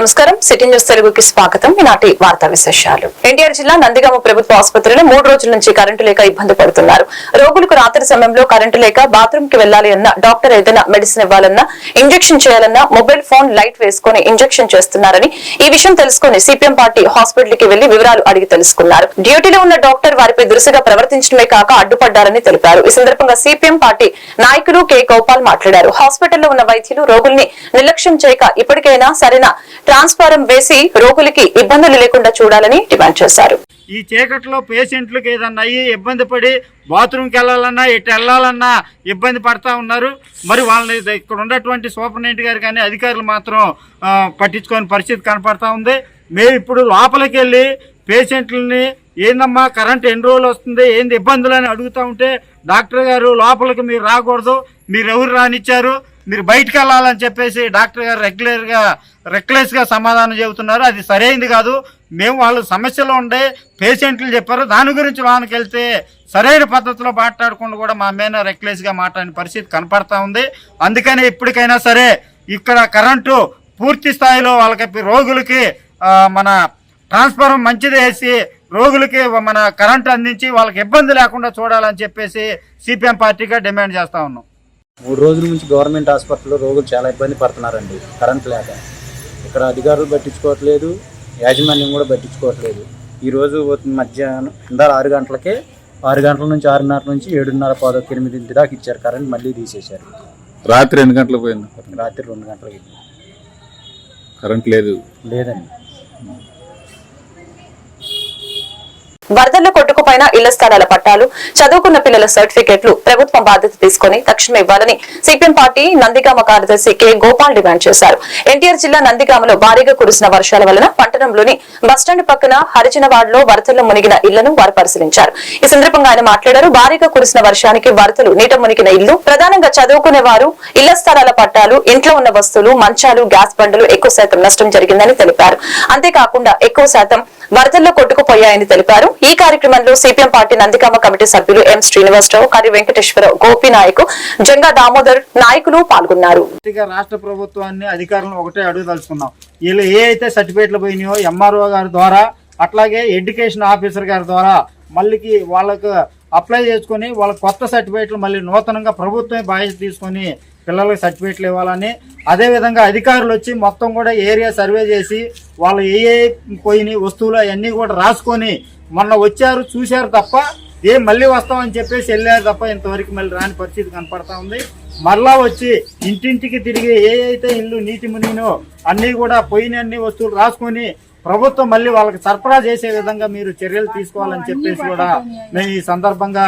నమస్కారం. City news తెలుగుకి స్వాగతం. ఈనాటి వార్తా విశేషాలు. ఎన్టీఆర్ జిల్లా నందిగామ ప్రభుత్వ ఆసుపత్రిలో మూడు రోజుల నుంచి కరెంటు లేక ఇబ్బంది పడుతున్నారు. రోగులకు రాత్రి సమయంలో కరెంటు లేక బాత్రూమ్కి వెళ్ళాలి అన్నా డాక్టర్ ఏదైనా మెడిసిన్ ఇవ్వాలన్నా ఇంజెక్షన్ చేయాలన్నా మొబైల్ ఫోన్ లైట్ వేసుకుని ఇంజెక్షన్ చేస్తున్నారని ఈ విషయం తెలుసుకుని సిపిఎం పార్టీ హాస్పిటల్కి వెళ్ళి వివరాలు అడిగి తెలుసుకున్నారు. డ్యూటీలో ఉన్న డాక్టర్ వారిపై దురుసుగా ప్రవర్తించడమే కాక అడ్డుపడ్డారని తెలిపారు. ఈ సందర్భంగా సిపిఎం పార్టీ నాయకులు కె గోపాల్ మాట్లాడారు. హాస్పిటల్లో ఉన్న వైద్యులు రోగుల్ని నిర్లక్ష్యం చేయక ఇప్పటికైనా సరైన ట్రాన్స్ఫారం వేసి రోగులకి ఇబ్బందులు లేకుండా చూడాలని డిమాండ్ చేశారు. ఈ చీకట్లో పేషెంట్లకు ఏదన్నా అయ్యి ఇబ్బంది పడి బాత్రూమ్కి వెళ్ళాలన్నా ఎటు వెళ్ళాలన్నా ఇబ్బంది పడతా ఉన్నారు. మరి వాళ్ళని ఇక్కడ ఉన్నటువంటి సూపరింటెండెంట్ గారు కానీ అధికారులు మాత్రం పట్టించుకోని పరిస్థితి కనపడతా ఉంది. మేము ఇప్పుడు లోపలికి వెళ్ళి పేషెంట్లని ఏందమ్మా కరెంట్ ఎన్ని రోజులు వస్తుంది ఏంది ఇబ్బందులు అని అడుగుతూ ఉంటే డాక్టర్ గారు లోపలికి మీరు రాకూడదు మీరు ఎవరు రానిచ్చారు మీరు బయటకు వెళ్ళాలని చెప్పేసి డాక్టర్ గారు రెగ్యులర్గా రెక్లెస్గా సమాధానం చెబుతున్నారు. అది సరైంది కాదు. మేము వాళ్ళు సమస్యలో ఉండే పేషెంట్లు చెప్పారు. దాని గురించి లోనికి వెళ్తే సరైన పద్ధతిలో మాట్లాడకుండా కూడా మా మీద రెక్లెస్గా మాట్లాడిన పరిస్థితి కనపడతా ఉంది. అందుకని ఇప్పటికైనా సరే ఇక్కడ కరెంటు పూర్తి స్థాయిలో వాళ్ళకి రోగులకి మన ట్రాన్స్ఫార్మర్ మంచిది వేసి రోగులకి మన కరెంటు అందించి వాళ్ళకి ఇబ్బంది లేకుండా చూడాలని చెప్పేసి సిపిఎం పార్టీగా డిమాండ్ చేస్తా ఉన్నాం. మూడు రోజుల నుంచి గవర్నమెంట్ హాస్పిటల్లో రోగులు చాలా ఇబ్బంది పడుతున్నారండి. కరెంట్ లేక. ఇక్కడ అధికారులు పట్టించుకోవట్లేదు. యాజమాన్యం కూడా పట్టించుకోవట్లేదు. ఈరోజు మధ్యాహ్నం ఇందాక ఆరు గంటలకే ఆరు గంటల నుంచి ఆరున్నర నుంచి ఏడున్నర పదొక ఎనిమిదింటి దాకా ఇచ్చారు. కరెంట్ మళ్ళీ తీసేశారు. రాత్రి ఎన్ని గంటలకు పోయింది? రాత్రి రెండు గంటలకి. కరెంట్ లేదు. లేదండి. వరదల్లో కొట్టుకుపోయిన ఇళ్ళ స్థలాల పట్టాలు చదువుకున్న పిల్లల సర్టిఫికెట్లు ప్రభుత్వం బాధ్యత తీసుకుని తక్షణం ఇవ్వాలని సిపిఎం పార్టీ నందిగామ కార్యదర్శి కె. గోపాల్ డిమాండ్ చేశారు. ఎన్టీఆర్ జిల్లా నందిగామలో భారీగా కురిసిన వర్షాల వలన పట్టణంలోని బస్టాండ్ పక్కన హరిజనవాడలో వరదల్లో మునిగిన ఇళ్ళను వారు పరిశీలించారు. ఈ సందర్భంగా ఆయన మాట్లాడారు. భారీగా కురిసిన వర్షానికి వరదలు నీట మునిగిన ఇల్లు ప్రధానంగా చదువుకునే వారు ఇళ్ళ స్థలాల పట్టాలు ఇంట్లో ఉన్న వస్తువులు మంచాలు గ్యాస్ బండలు ఎక్కువ శాతం నష్టం జరిగిందని తెలిపారు. అంతేకాకుండా ఎక్కువ శాతం వరదల్లో కొట్టుకుపోయాయని తెలిపారు. ఈ కార్యక్రమంలో సిపిఎం పార్టీ నందికామ కమిటీ సభ్యులు ఎం శ్రీనివాసరావు కరి వెంకటేశ్వరరావు గోపి నాయకు జంగా దామోదర్ నాయకులు పాల్గొన్నారు. రాష్ట్ర ప్రభుత్వాన్ని అధికారులను ఒకటే అడుగుదలుచుకున్నాం వీళ్ళు ఏ అయితే సర్టిఫికేట్లు పోయినాయో ఎంఆర్ఓ గారి ద్వారా అట్లాగే ఎడ్యుకేషన్ ఆఫీసర్ గారి ద్వారా మళ్ళీకి వాళ్ళకు అప్లై చేసుకొని వాళ్ళ కొత్త సర్టిఫికేట్లు మళ్ళీ నూతనంగా ప్రభుత్వమే బాధ్యత తీసుకొని పిల్లలకు సర్టిఫికేట్లు ఇవ్వాలని. అదేవిధంగా అధికారులు వచ్చి మొత్తం కూడా ఏరియా సర్వే చేసి వాళ్ళు ఏ ఏ పోయినాయి వస్తువులు అవన్నీ కూడా రాసుకొని మొన్న వచ్చారు చూశారు తప్ప ఏం మళ్ళీ వస్తామని చెప్పేసి వెళ్ళారు తప్ప ఇంతవరకు మళ్ళీ రాని పరిస్థితి కనపడతా ఉంది. మరలా వచ్చి ఇంటింటికి తిరిగి ఏ అయితే ఇల్లు నీటి మునిగినో అన్నీ కూడా పోయిన అన్ని వస్తువులు రాసుకొని ప్రభుత్వం మళ్ళీ వాళ్ళకి సరఫరా చేసే విధంగా మీరు చర్యలు తీసుకోవాలని చెప్పేసి కూడా మేము ఈ సందర్భంగా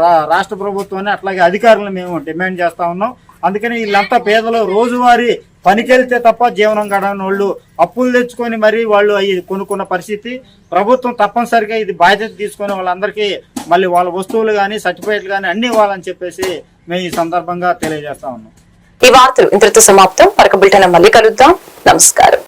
రా- రాష్ట్ర ప్రభుత్వాన్ని అట్లాగే అధికారులను మేము డిమాండ్ చేస్తా ఉన్నాం. అందుకని వీళ్ళంతా పేదలు రోజువారీ పనికెళ్తే తప్ప జీవనం గడవని వాళ్ళు అప్పులు తెచ్చుకొని మరీ వాళ్ళు అవి కొనుక్కున్న పరిస్థితి. ప్రభుత్వం తప్పనిసరిగా ఇది బాధ్యత తీసుకొని వాళ్ళందరికీ మళ్ళీ వాళ్ళ వస్తువులు కానీ సర్టిఫికేట్లు కానీ అన్ని ఇవ్వాలని చెప్పేసి మేము ఈ సందర్భంగా తెలియజేస్తా ఉన్నాం. ఈ వార్తలు ఇంతటితో సమాప్తం. మరొక బిల్టన్ మళ్ళీ కలుద్దాం. నమస్కారం.